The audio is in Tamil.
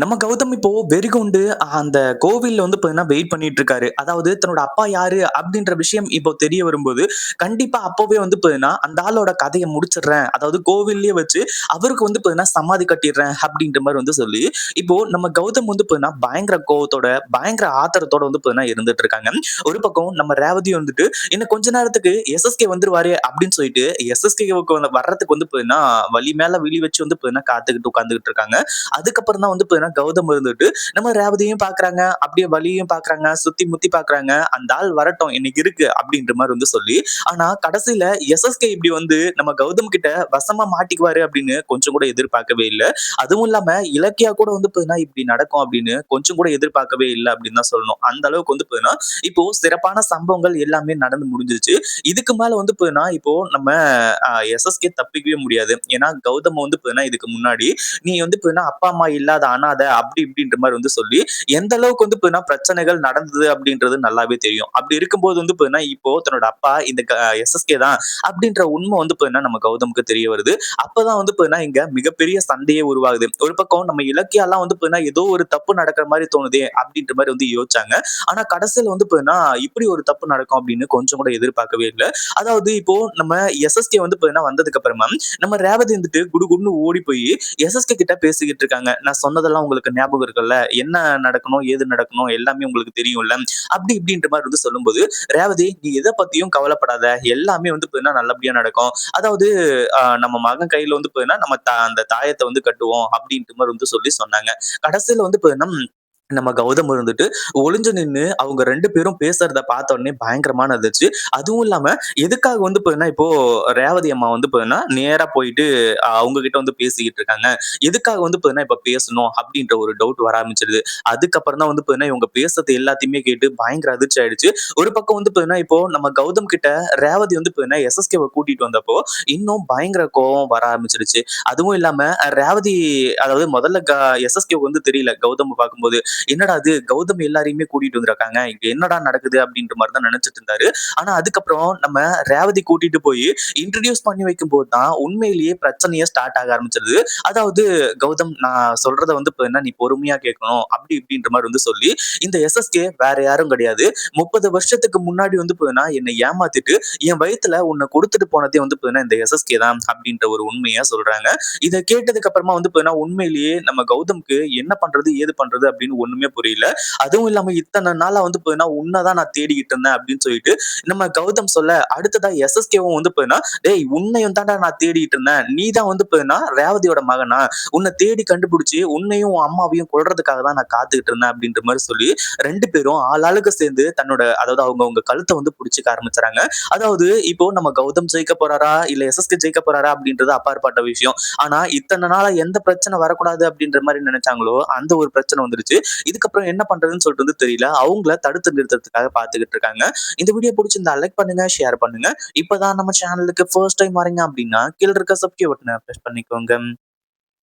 நம்ம கௌதம் இப்போ வெறிகொண்டு அந்த கோவில்ல வந்து பார்த்தீங்கன்னா வெயிட் பண்ணிட்டு இருக்காரு. அதாவது தன்னோட அப்பா யாரு அப்படின்ற விஷயம் இப்போ தெரிய வரும்போது, கண்டிப்பா அப்பவே வந்து பார்த்தீங்கன்னா, அந்த ஆளோட கதையை முடிச்சிடுறேன். அதாவது கோவில்லயே வச்சு அவருக்கு வந்து பாத்தீங்கன்னா சமாதி கட்டிடுறேன் அப்படின்ற மாதிரி வந்து சொல்லி, இப்போ நம்ம கௌதம் வந்து பாத்தீங்கன்னா பயங்கர கோவத்தோட, பயங்கர ஆத்திரத்தோட வந்து பாத்தீங்கன்னா இருந்துட்டு இருக்காங்க. ஒரு பக்கம் நம்ம ரேவதி வந்துட்டு, இன்னும் கொஞ்ச நேரத்துக்கு எஸ்எஸ்கே வந்துருவாரு அப்படின்னு சொல்லிட்டு, எஸ்எஸ்கேவுக்கு வர்றதுக்கு வந்து பார்த்தீங்கன்னா, வழி மேல விழி வச்சு வந்து பார்த்தீங்கன்னா காத்துக்கிட்டு உட்காந்துக்கிட்டு இருக்காங்க. அதுக்கப்புறம் தான் வந்து பார்த்தீங்கன்னா கௌதம் இருந்துட்டு நம்ம ரேவதியும் பாக்குறாங்க அப்படியே வலியும் பாக்குறாங்க சுத்தி முத்தி பாக்குறாங்க அந்த ஆள் வரட்டும் இன்னைக்கு இருக்கு அப்படின்ற மாதிரி வந்து சொல்லி ஆனா கடைசியில எஸ்எஸ்கே இப்படி வந்து நம்ம கௌதம் கிட்ட வசமா மாட்டிக்குவாரு அப்படின்னு கொஞ்சம் கூட எதிர்பார்க்கவே இல்லை. அதுவும் இல்லாம இலக்கியா கூட வந்து பாத்தீங்கன்னா இப்படி நடக்கும் அப்படின்னு கொஞ்சம் கூட எதிர்பார்க்கவே இல்லை அப்படின்னு தான் சொல்லணும். அந்த அளவுக்கு வந்து பாத்தீங்கன்னா இப்போ சிறப்பான சம்பவங்கள் எல்லாமே நடந்து முடிஞ்சிருச்சு. இதுக்கு மேல வந்து பாத்தீங்கன்னா இப்போ நம்ம எஸ்எஸ்கே தப்பிக்கவே முடியாது. ஏன்னா கௌதம் வந்து பாத்தீங்கன்னா இதுக்கு முன்னாடி நீ வந்து பாத்தீங்கன்னா அப்பா அம்மா இல்லாத ஆனா பண்ணாத அப்படி இப்படின்ற மாதிரி வந்து சொல்லி எந்த அளவுக்கு வந்து பிரச்சனைகள் நடந்தது அப்படின்றது நல்லாவே தெரியும். அப்படி இருக்கும்போது வந்து பாத்தீங்கன்னா இப்போ தன்னோட அப்பா இந்த எஸ்எஸ்கே தான் அப்படின்ற உண்மை வந்து பாத்தீங்கன்னா நம்ம கௌதமுக்கு தெரிய வருது. அப்பதான் வந்து பாத்தீங்கன்னா இங்க மிகப்பெரிய சண்டையே உருவாகுது. ஒரு பக்கம் நம்ம இலக்கியெல்லாம் வந்து பாத்தீங்கன்னா ஏதோ ஒரு தப்பு நடக்கிற மாதிரி தோணுதே அப்படின்ற மாதிரி வந்து யோசிச்சாங்க. ஆனா கடைசியில வந்து பாத்தீங்கன்னா இப்படி ஒரு தப்பு நடக்கும் அப்படின்னு கொஞ்சம் கூட எதிர்பார்க்கவே இல்லை. அதாவது இப்போ நம்ம எஸ்எஸ்கே வந்து பாத்தீங்கன்னா வந்ததுக்கு அப்புறமா நம்ம ரேவதி வந்துட்டு குடுகுடுன்னு ஓடி போய் எஸ்எஸ்கே கிட்ட பேசிக்கிட்டு இருக்காங்க. நான் சொன்னதெல்லாம் உங்களுக்கு ஞாபகம் இருக்குல்ல? என்ன நடக்கணும் ஏது நடக்கணும் எல்லாமே உங்களுக்கு தெரியும்ல? அப்படி இப்படின்ற மாதிரி வந்து சொல்லும்போது ரேவதி நீ எதை பத்தியும் கவலைப்படாத. எல்லாமே வந்து பாத்தீங்கன்னா நல்லபடியா நடக்கும். அதாவது நம்ம மகன் கையில வந்து பார்த்தீங்கன்னா நம்ம அந்த தாயத்தை வந்து கட்டுவோம் அப்படின்ற மாதிரி வந்து சொல்லி சொன்னாங்க. கடைசியில வந்து பார்த்தீங்கன்னா நம்ம கௌதம் இருந்துட்டு ஒளிஞ்சு நின்று அவங்க ரெண்டு பேரும் பேசுறத பார்த்த உடனே பயங்கரமான இருந்துச்சு அதுவும் இல்லாம எதுக்காக வந்து போயின்னா இப்போ ரேவதி அம்மா வந்து போயின்னா நேரா போயிட்டு அவங்க கிட்ட வந்து பேசிக்கிட்டு இருக்காங்க. எதுக்காக வந்து போயின்னா இப்ப பேசணும் அப்படின்ற ஒரு டவுட் வர ஆரம்பிச்சிருது. அதுக்கப்புறம் தான் வந்து போயின்னா இவங்க பேசுறது எல்லாத்தையுமே கேட்டு பயங்கர அதிர்ச்சி ஆயிடுச்சு. ஒரு பக்கம் வந்து போயின்னா இப்போ நம்ம கௌதம் கிட்ட ரேவதி வந்து போயின்னா எஸ்எஸ்கேவை கூட்டிட்டு வந்தப்போ இன்னும் பயங்கர கோவம் வர ஆரம்பிச்சிருச்சு. அதுவும் இல்லாம ரேவதி அதாவது முதல்ல எஸ்எஸ்கே வந்து தெரியல கௌதம் பார்க்கும்போது. என்னடா அது கௌதம் எல்லாரையுமே கூட்டிட்டு வந்திருக்காங்க. இங்க என்னடா நடக்குது அப்படின்ற மாதிரி தான் நினைச்சிட்டு இருந்தாரு. ஆனா அதுக்கப்புறம் நம்ம ரேவதி கூட்டிட்டு போய் இன்ட்ரடியூஸ் பண்ணி வைக்கும் போது தான் உண்மையிலேயே பிரச்சனையே ஸ்டார்ட் ஆக ஆரம்பிச்சிருது. அதாவது கௌதம் நான் சொல்றத வந்து என்ன நீ பொறுமையா கேட்கணும் அப்படி இப்படின்ற மாதிரி வந்து சொல்லி இந்த எஸ்எஸ்கே வேற யாரும் கிடையாது. முப்பது வருஷத்துக்கு முன்னாடி வந்து என்னை ஏமாத்திட்டு என் வயத்துல உன்னை கொடுத்துட்டு போனதே வந்து இந்த எஸ்எஸ்கே தான் அப்படின்ற ஒரு உண்மையா சொல்றாங்க. இதை கேட்டதுக்கு அப்புறமா வந்து உண்மையிலேயே நம்ம கௌதம்க்கு என்ன பண்றது ஏது பண்றது அப்படின்னு ஒண்ணுமே புரியல. அதுவும் இல்லாம இத்தனை நாளா வந்து போதுன்னா உன்னதான் நான் தேடிக்கிட்டு இருந்தேன் அப்படின்னு சொல்லிட்டு நம்ம கௌதம் சொல்ல அடுத்ததா எஸ்எஸ்கேவும் வந்து போதுன்னா டேய் உன்னையும் தாண்டா நான் தேடிட்டு இருந்தேன். நீ தான் வந்து போதுன்னா ரேவதியோட மகனா? உன்னை தேடி கண்டுபிடிச்சு உன்னையும் உன் அம்மாவையும் கொள்றதுக்காக தான் நான் காத்துக்கிட்டு இருந்தேன். அப்படின்ற மாதிரி சொல்லி ரெண்டு பேரும் ஆளாளுக்கு சேர்ந்து தன்னோட அதாவது அவங்க அவங்க கழுத்தை வந்து பிடிச்சிக்க ஆரம்பிச்சாங்க. அதாவது இப்போ நம்ம கௌதம் ஜெயிக்க போறாரா? இல்ல எஸ்எஸ்கே ஜெயிக்க போறாரா? அப்படின்றது அப்பாற்பட்ட விஷயம். ஆனா இத்தனை நாளா எந்த பிரச்சனை வரக்கூடாது அப்படின்ற மாதிரி நினைச்சாங்களோ அந்த ஒரு பிரச்சனை வந்துருச்சு. இதுக்கப்புறம் என்ன பண்றதுன்னு சொல்லிட்டு வந்து தெரியல. அவங்கள தடுத்து நிறுத்துறதுக்காக பாத்துக்கிட்டு இருக்காங்க. இந்த வீடியோ பிடிச்சிருந்தா லைக் பண்ணுங்க ஷேர் பண்ணுங்க. இப்பதான் நம்ம சேனலுக்கு ஃபர்ஸ்ட் டைம் வரீங்க அப்படின்னா கீழே இருக்க சப்ஸ்கிரைப் பட்டனை ப்ரெஸ் பண்ணிக்கோங்க.